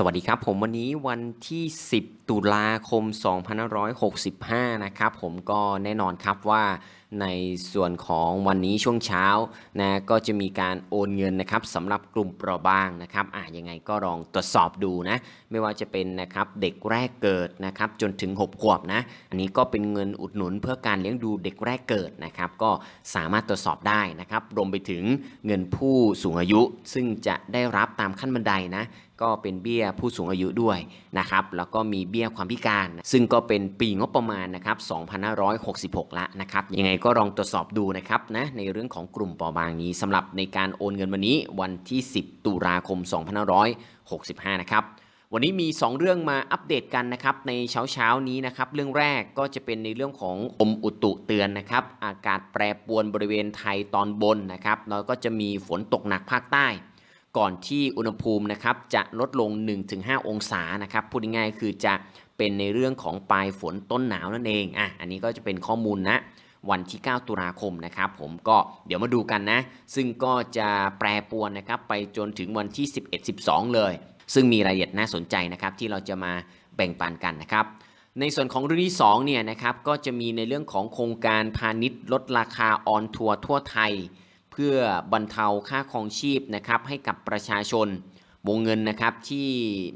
สวัสดีครับผมวันนี้วันที่ 10 ตุลาคม 2565 นะครับผมก็แน่นอนครับว่าในส่วนของวันนี้ช่วงเช้านะก็จะมีการโอนเงินนะครับสำหรับกลุ่มเปราะบางนะครับอะยังไงก็ลองตรวจสอบดูนะไม่ว่าจะเป็นนะครับเด็กแรกเกิดนะครับจนถึง 6 ขวบนะอันนี้ก็เป็นเงินอุดหนุนเพื่อการเลี้ยงดูเด็กแรกเกิดนะครับก็สามารถตรวจสอบได้นะครับรวมไปถึงเงินผู้สูงอายุซึ่งจะได้รับตามขั้นบันไดนะ ก็เป็นเบี้ยผู้สูงอายุด้วยนะครับแล้วก็มีเบี้ยความพิการ ซึ่งก็เป็นปีงบประมาณนะครับ2566 ละนะครับยังไงก็ลองตรวจสอบดูนะครับนะในเรื่องของกลุ่มเปราะบางนี้สำหรับในการโอนเงินวันนี้วันที่ 10 ตุลาคม 2565 นะครับวันนี้มี 2 เรื่องมาอัปเดตกันนะครับในเช้าเช้านี้นะครับเรื่องแรกก็จะเป็นในเรื่องของกรมอุตุเตือนนะครับอากาศแปรปรวนบริเวณไทยตอนบนนะครับแล้วก็จะมีฝนตกหนักภาคใต้ ก่อนที่อุณหภูมินะครับจะลดลง 1-5 องศานะครับพูดง่ายๆคือจะเป็นในเรื่องของปลายฝนต้นหนาวนั่นเองอะอันนี้ก็จะเป็นข้อมูลนะวันที่ 9 ตุลาคมนะครับผมก็เดี๋ยวมาดูกันนะ ซึ่งก็จะแปรปรวนนะครับไปจนถึงวันที่ 11-12 เลย ซึ่งมีรายละเอียดน่าสนใจนะครับที่เราจะมาแบ่งปันกันนะครับในส่วนของเรื่องที่2เนี่ยนะครับก็จะมีในเรื่องของโครงการพาณิชย์ลดราคาออนทัวร์ทั่วไทย พื่อบรรเทาค่าครองชีพนะครับให้กับประชาชน วงเงินนะครับที่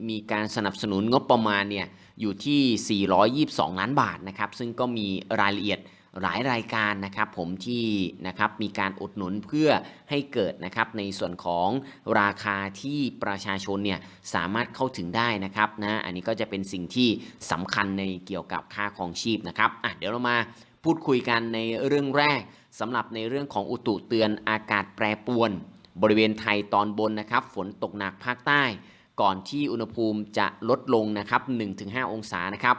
มีการสนับสนุนงบประมาณเนี่ยอยู่ที่ 422 ล้านบาทนะครับซึ่งก็มีรายละเอียดหลายรายการนะครับผมที่นะครับมีการอุดหนุนเพื่อให้เกิดนะครับในส่วนของราคาที่ประชาชนเนี่ยสามารถเข้าถึงได้นะครับนะอันนี้ก็จะเป็นสิ่งที่สำคัญในเกี่ยวกับค่าครองชีพนะครับอะเดี๋ยวเรามา พูดคุยกันในเรื่องแรกสำหรับในเรื่องของอุตุเตือนอากาศแปรปรวน บริเวณไทยตอนบนนะครับ ฝนตกหนักภาคใต้ ก่อนที่อุณหภูมิจะลดลงนะครับ 1-5 องศานะครับ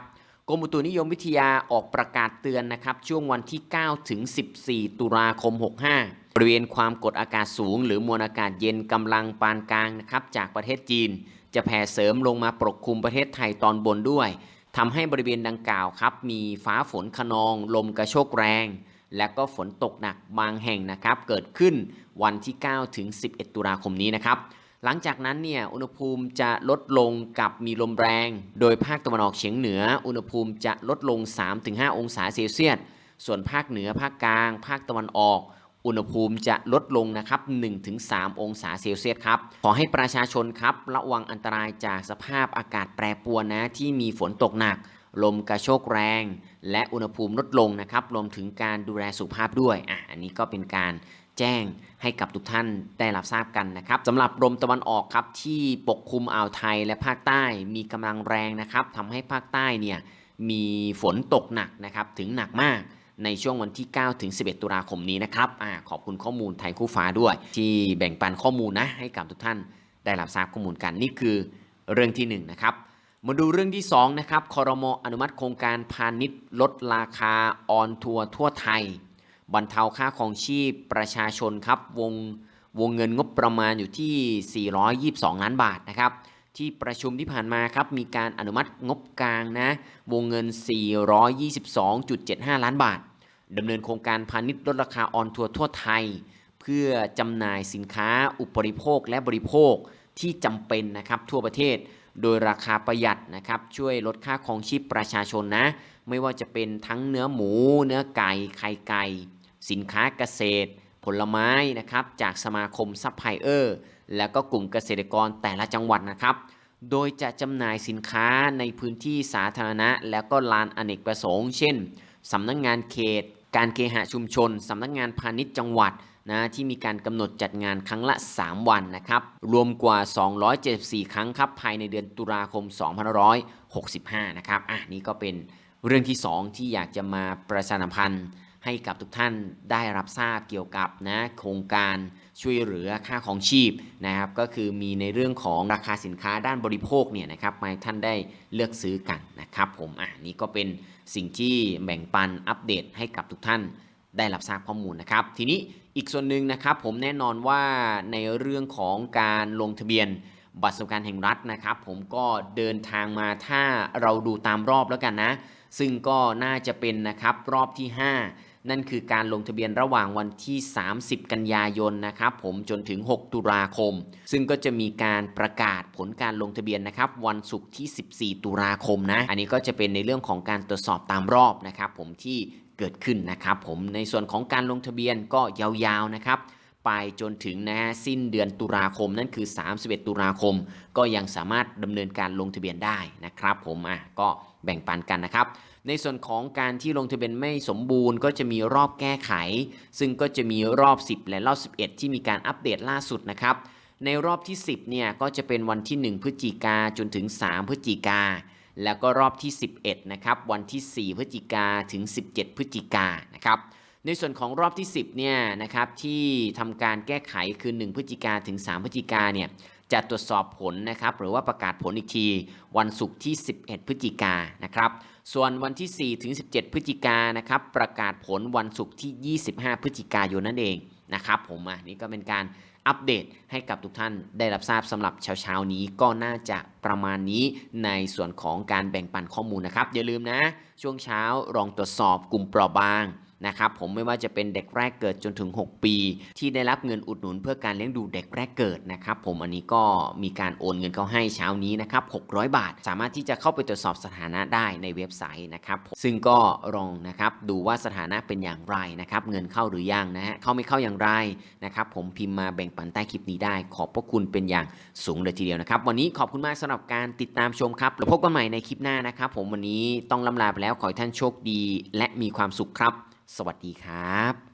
กรมอุตุนิยมวิทยาออกประกาศเตือนนะครับช่วงวันที่ 9 ถึง 14 ตุลาคม 65 บริเวณความกดอากาศสูง หรือมวลอากาศเย็นกำลังปานกลางนะครับจากประเทศจีน จะแผ่เสริมลงมาปกคลุมประเทศไทยตอนบนด้วย ทำให้บริเวณดังกล่าวครับ มีฟ้าฝนคะนอง ลมกระโชกแรง และก็ฝนตกหนักบางแห่งนะครับ เกิดขึ้นวันที่ 9 ถึง 11 ตุลาคมนี้นะครับ หลังจากนั้นเนี่ยอุณหภูมิจะลดลงกับมีลมแรง โดยภาคตะวันออกเฉียงเหนือ อุณหภูมิจะลดลง 3-5 องศาเซลเซียส ส่วนภาคเหนือภาคกลาง ภาคตะวันออก อุณหภูมิจะลดลงนะครับ 1-3 องศาเซลเซียสครับ ขอให้ประชาชนครับระวังอันตรายจากสภาพอากาศแปรปรวนนะที่มีฝนตกหนัก ลมกระโชกแรง และอุณหภูมิลดลงนะครับ รวมถึงการดูแลสุขภาพด้วย อะ อันนี้ก็เป็นการแจ้งให้กับทุกท่านได้รับทราบกันนะครับสำหรับลมตะวันออกครับที่ปกคลุมอ่าวไทยและภาคใต้มีกำลังแรงนะครับทำให้ภาคใต้เนี่ยมีฝนตกหนักนะครับถึงหนักมาก ในช่วงวันที่ 9 ถึง 11 ตุลาคมนี้นะครับอขอบคุณข้อมูลไทยคู่ฟ้าด้วย ที่แบ่งปันข้อมูลนะให้กับทุกท่านได้รับทราบข้อมูลกันนี่คือเรื่องที่1นงนะครับมาดูเรื่องที่2นะครับคอรมออนุมัติโครงการพาณิชย์ลดราคาออนทัวร์ทั่วไทย บรรเทาค่าครองชีพประชาชนครับวงวงเงินงบประมาณอยู่ที่ 422 ล้านบาทนะครับ ที่ประชุมที่ผ่านมาครับมีการอนุมัติงบกลางนะวงเงิน 422.75 ล้านบาทดำเนินโครงการพาณิชย์ลดราคาออนทัวร์ทั่วไทย เพื่อจำหน่ายสินค้าอุปริโภคและบริโภคที่จำเป็นนะครับทั่วประเทศ โดยราคาประหยัดนะครับช่วยลดค่าครองชีพประชาชนนะ ไม่ว่าจะเป็นทั้งเนื้อหมู เนื้อไก่ไข่ไก่ สินค้าเกษตร ผลไม้นะครับจากสมาคมซัพพลายเออร์ แล้วก็กลุ่มเกษตรกรแต่ละจังหวัดนะครับ โดยจะจำหน่ายสินค้าในพื้นที่สาธารณะ แล้วก็ลานอเนกประสงค์ เช่นสำนักงงานเขต การเคหะชุมชนสำนักงงานพาณิชย์จังหวัดนะที่มีการกำหนดจัดงานครั้งละ 3 วันนะครับ รวมกว่า 274 ครั้งครับ ภายในเดือนตุลาคม 2565 นะครับ อะนี่ก็เป็นเรื่องที่ 2 ที่อยากจะมาประชาสัมพันธ์ให้กับทุกท่านได้รับทราบเกี่ยวกับนะโครงการ ช่วยเหลือค่าของชีพนะครับก็คือมีในเรื่องของราคาสินค้าด้านบริโภคเนี่ยนะครับมาท่านได้เลือกซื้อกันนะครับผมอะนี่ก็เป็นสิ่งที่แบ่งปันอัปเดตให้กับทุกท่านได้รับทราบข้อมูลนะครับ ทีนี้อีกส่วนหนึ่งนะครับผมแน่นอนว่าในเรื่องของการลงทะเบียนบัตรสวัสดิการแห่งรัฐนะครับ ผมก็เดินทางมาถ้าเราดูตามรอบแล้วกันนะ ซึ่งก็น่าจะเป็นนะครับรอบที่ 5 นั่นคือการลงทะเบียนระหว่างวันที่ 30 กันยายนนะครับผมจนถึง 6 ตุลาคม ซึ่งก็จะมีการประกาศผลการลงทะเบียนนะครับวันศุกร์ที่ 14 ตุลาคมนะ อันนี้ก็จะเป็นในเรื่องของการตรวจสอบตามรอบนะครับผมที่เกิดขึ้นนะครับผมในส่วนของการลงทะเบียนก็ยาวๆนะครับไปจนถึงนะฮะสิ้นเดือนตุลาคมนั่นคือ 31 ตุลาคม ก็ยังสามารถดำเนินการลงทะเบียนได้นะครับผมอะก็ แบ่งปันกันนะครับ ในส่วนของการที่ลงทะเบียนไม่สมบูรณ์ ก็จะมีรอบแก้ไข ซึ่งก็จะมีรอบ 10 และรอบ 11 ที่มีการอัปเดตล่าสุดนะครับ ในรอบที่ 10 เนี่ยก็จะเป็นวันที่ 1 พฤศจิกาจนถึง 3 พฤศจิกา แล้วก็รอบที่ 11 นะครับ วันที่ 4 พฤศจิกาถึง 17 พฤศจิกานะครับในส่วนของรอบที่ 10 เนี่ยนะครับที่ทำการแก้ไขคือ 1 พฤศจิกาถึง 3 พฤศจิกาเนี่ย จะตรวจสอบผลนะครับหรือว่าประกาศผลอีกที วันศุกร์ที่ 11 พฤศจิกานะครับส่วนวันที่ 4 ถึง 17 พฤศจิกานะครับประกาศผลวันศุกร์ที่ 25 พฤศจิกายนนั่นเองนะครับผมอะนี่ก็เป็นการอัปเดตให้กับทุกท่านได้รับทราบสำหรับเช้าๆนี้ก็น่าจะประมาณนี้ในส่วนของการแบ่งปันข้อมูลนะครับ อย่าลืมนะ ช่วงเช้าลองตรวจสอบกลุ่มเปราะบาง นะครับผมไม่ว่าจะเป็นเด็กแรกเกิดจนถึง 6 ปี ที่ได้รับเงินอุดหนุนเพื่อการเลี้ยงดูเด็กแรกเกิดนะครับผมอันนี้ก็มีการโอนเงินเขาให้เช้านี้นะครับ600 บาท สามารถที่จะเข้าไปตรวจสอบสถานะได้ในเว็บไซต์นะครับซึ่งก็ลองนะครับดูว่าสถานะเป็นอย่างไรนะครับเงินเข้าหรือยังนะฮะเข้าไม่เข้าอย่างไรนะครับผมพิมพ์มาแบ่งปันใต้คลิปนี้ได้ ขอบพระคุณเป็นอย่างสูงเลยทีเดียวนะครับวันนี้ขอบคุณมากสำหรับการติดตามชมครับแล้วพบกันใหม่ในคลิปหน้านะครับผมวันนี้ต้องลำลาไปแล้วขอให้ท่านโชคดี และมีความสุขครับ สวัสดีครับ